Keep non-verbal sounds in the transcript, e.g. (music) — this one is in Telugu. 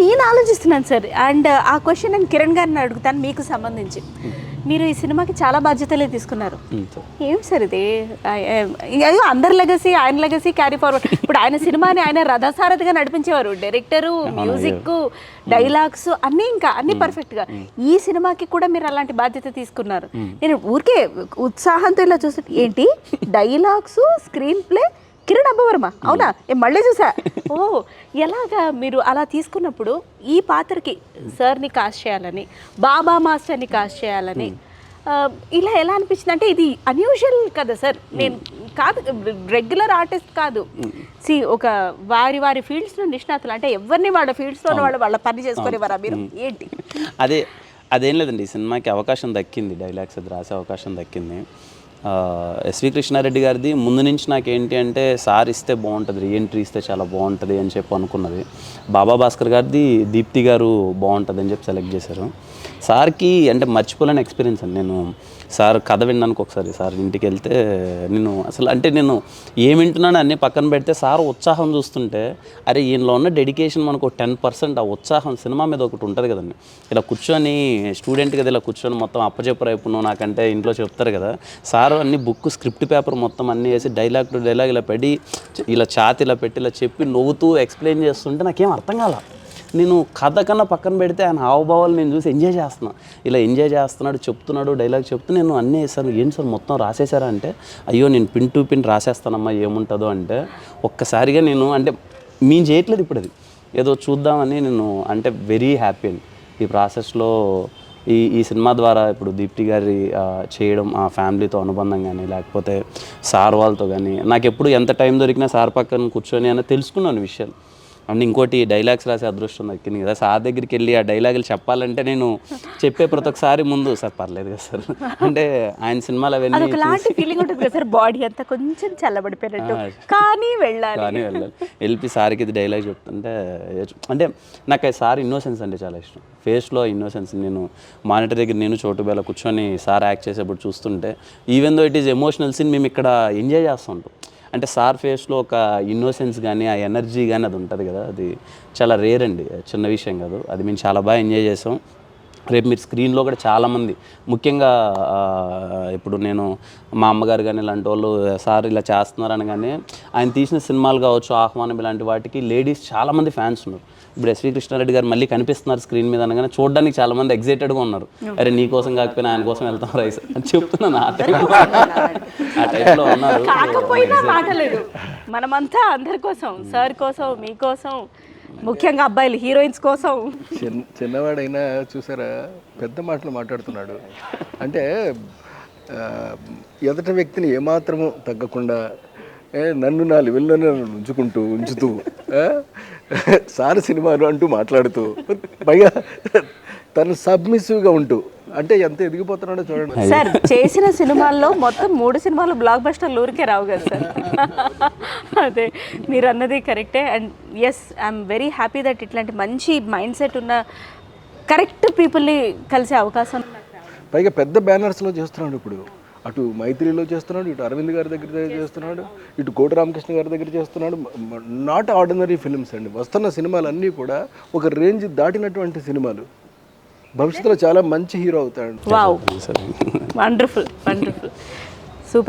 నేను ఆలోచిస్తున్నాను సార్. అండ్ ఆ క్వశ్చన్ నేను కిరణ్ గారిని అడుగుతాను మీకు సంబంధించి. మీరు ఈ సినిమాకి చాలా బాధ్యతలే తీసుకున్నారు. ఏం సార్ ఇది? అయ్యో అందరి లెగసీ ఆయన లెగసీ క్యారీ ఫార్వర్డ్ ఇప్పుడు ఆయన సినిమాని ఆయన రథసారథిగా నడిపించేవారు. డైరెక్టరు మ్యూజిక్ డైలాగ్స్ అన్నీ ఇంకా అన్నీ పర్ఫెక్ట్గా ఈ సినిమాకి కూడా మీరు అలాంటి బాధ్యత తీసుకున్నారు. నేను ఊరికే ఉత్సాహంతో ఇలా చూస్తే ఏంటి? Dialogues screen play Kiran Abbavaram? అవునా? ఏ మళ్ళీ చూసా. (laughs) ఓ ఎలాగా మీరు అలా తీసుకున్నప్పుడు ఈ పాత్రకి సార్ని కాస్ట్ చేయాలని బాబా మాస్టర్ని కాస్ట్ చేయాలని ఇలా ఎలా అనిపించింది? అంటే ఇది అన్యూజువల్ కదా సార్. నేను కాదు రెగ్యులర్ ఆర్టిస్ట్ కాదు. సి ఒక వారి వారి ఫీల్డ్స్లో నిష్ణాతులు. అంటే ఎవరిని వాళ్ళ ఫీల్డ్స్లో వాళ్ళు వాళ్ళ పని చేసుకునేవారా మీరు? ఏంటి? అదే అదేం లేదండి ఈ సినిమాకి అవకాశం దక్కింది డైలాగ్స్ అది రాసే అవకాశం దక్కింది. ఎస్వి కృష్ణారెడ్డి గారిది ముందు నుంచి నాకు ఏంటి అంటే సార్ ఇస్తే బాగుంటుంది రీఎంట్రీ ఇస్తే చాలా బాగుంటుంది అని చెప్పి అనుకున్నది. బాబా భాస్కర్ గారిది దీప్తి గారు బాగుంటుంది అని చెప్పి సెలెక్ట్ చేశారు. సార్కి అంటే మర్చిపోలేని ఎక్స్పీరియన్స్ అండి. నేను సార్ కథ విన్నాను ఒకసారి. సార్ ఇంటికి వెళ్తే నేను అసలు అంటే నేను ఏం వింటున్నాను అన్నీ పక్కన పెడితే సార్ ఉత్సాహం చూస్తుంటే అరే ఈయనలో ఉన్న డెడికేషన్ మనకు టెన్ పర్సెంట్ ఆ ఉత్సాహం సినిమా మీద ఒకటి ఉంటుంది కదండి. ఇలా కూర్చొని స్టూడెంట్ కదా ఇలా కూర్చొని మొత్తం అప్పచెప్పరైపు నువ్వు నాకంటే ఇంట్లో చెప్తారు కదా. సార్ అన్ని బుక్ స్క్రిప్ట్ పేపర్ మొత్తం అన్నీ వేసి డైలాగ్ టు డైలాగ్ ఇలా పెడి ఇలా ఛాతి ఇలా పెట్టి ఇలా చెప్పి నవ్వుతూ ఎక్స్ప్లెయిన్ చేస్తుంటే నాకేం అర్థం కాల. నేను కథ కన్నా పక్కన పెడితే ఆయన హావభావాలు నేను చూసి ఎంజాయ్ చేస్తున్నా. ఇలా ఎంజాయ్ చేస్తున్నాడు చెప్తున్నాడు డైలాగ్ చెప్తూ నేను అన్నీ వేసాను. ఏంటి సార్ మొత్తం రాసేసారా అంటే అయ్యో నేను పిన్ టు పిన్ రాసేస్తానమ్మా ఏముంటుందో అంటే ఒక్కసారిగా నేను అంటే మేము చేయట్లేదు ఇప్పుడు అది ఏదో చూద్దామని నేను అంటే వెరీ హ్యాపీ అండి. ఈ ప్రాసెస్లో ఈ ఈ సినిమా ద్వారా ఇప్పుడు దీప్తి గారి చేయడం ఆ ఫ్యామిలీతో అనుబంధం కానీ లేకపోతే సార్ వాళ్ళతో కానీ నాకు ఎప్పుడు ఎంత టైం దొరికినా సార్ పక్కన కూర్చొని అని తెలుసుకున్నాను విషయాలు. అండ్ ఇంకోటి డైలాగ్స్ రాసే అదృష్టం దక్కింది కదా. సార్ దగ్గరికి వెళ్ళి ఆ డైలాగులు చెప్పాలంటే నేను చెప్పే ప్రతి ఒక్కసారి ముందు సార్ పర్లేదు కదా సార్. అంటే ఆయన సినిమాలు అవన్నీ ఫీలింగ్ ఉంటుంది కదా సార్ బాడీ అంతా కొంచెం చల్లబడిపోయినట్టు. కానీ వెళ్ళాలి. కానీ వెళ్ళాలి. వెళ్ళి సార్కి ఇది డైలాగ్ చెప్తుంటే అంటే నాకు సార్ ఇన్నోసెన్స్ అంటే చాలా ఇష్టం. ఫేస్లో ఇన్నోసెన్స్ నేను మానిటర్ దగ్గర నేను చోటు బేల కూర్చొని సార్ యాక్ట్ చేసేప్పుడు చూస్తుంటే even though it is emotional scene మేము ఇక్కడ ఎంజాయ్ చేస్తుంటాం అంటే సార్ ఫేస్లో ఒక ఇన్నోసెన్స్ కానీ ఆ ఎనర్జీ కానీ అది ఉంటుంది కదా. అది చాలా రేర్ అండి. చిన్న విషయం కాదు. అది మేము చాలా బాగా ఎంజాయ్ చేసాం. రేపు మీరు స్క్రీన్లో కూడా చాలామంది ముఖ్యంగా ఇప్పుడు నేను మా అమ్మగారు కానీ ఇలాంటి వాళ్ళు సార్ ఇలా చేస్తున్నారు అనగానే ఆయన తీసిన సినిమాలు కావచ్చు ఆహ్వానం ఇలాంటి వాటికి లేడీస్ చాలామంది ఫ్యాన్స్ ఉన్నారు. ఇప్పుడు ఎస్వి కృష్ణారెడ్డి గారు మళ్ళీ కనిపిస్తున్నారు స్క్రీన్ మీద అనగానే చూడడానికి చాలామంది ఎగ్జైటెడ్గా ఉన్నారు. అరే నీ కోసం కాకపోయినా ఆయన కోసం వెళ్తాం రైస్ అని చెప్తున్నాను ఆ టైంలో. (laughs) ఆ టైంలో ఉన్నారు. కాకపోయినా మాటలేదు మనమంతా అందరి కోసం సార్ కోసం మీకోసం ముఖ్యంగా అబ్బాయిలు హీరోయిన్స్ కోసం. చిన్న చిన్నవాడైనా చూసారా? పెద్ద మాటలు మాట్లాడుతున్నాడు. అంటే ఎదట వ్యక్తిని ఏమాత్రము తగ్గకుండా నన్ను నా లెవెల్లోనే ఉంచుకుంటూ ఉంచుతూ ఆ, సార్ సినిమాలు అంటూ మాట్లాడుతూ పైగా తను సబ్మిసివ్గా ఉంటూ అంటే ఎంత ఎదిగిపోతున్నాడో చూడండి. సార్ చేసిన సినిమాల్లో మొత్తం మూడు సినిమాలు బ్లాక్ బస్టర్లు ఊరికే రావు కదా సార్. అదే మీరు అన్నది కరెక్టే and yes I'm very happy that ఇట్లాంటి మంచి మైండ్ సెట్ ఉన్న కరెక్ట్ పీపుల్ని కలిసే అవకాశం పైగా పెద్ద బ్యానర్స్లో చేస్తున్నాడు ఇప్పుడు. అటు మైత్రిలో చేస్తున్నాడు ఇటు అరవింద్ గారి దగ్గర చేస్తున్నాడు ఇటు కోటి రామకృష్ణ గారి దగ్గర చేస్తున్నాడు. నాట్ ఆర్డినరీ ఫిల్మ్స్ అండి. వస్తున్న సినిమాలు అన్నీ కూడా ఒక రేంజ్ దాటినటువంటి సినిమాలు. భవిష్యత్తులో చాలా మంచి హీరో అవుతాడు. Wonderful wonderful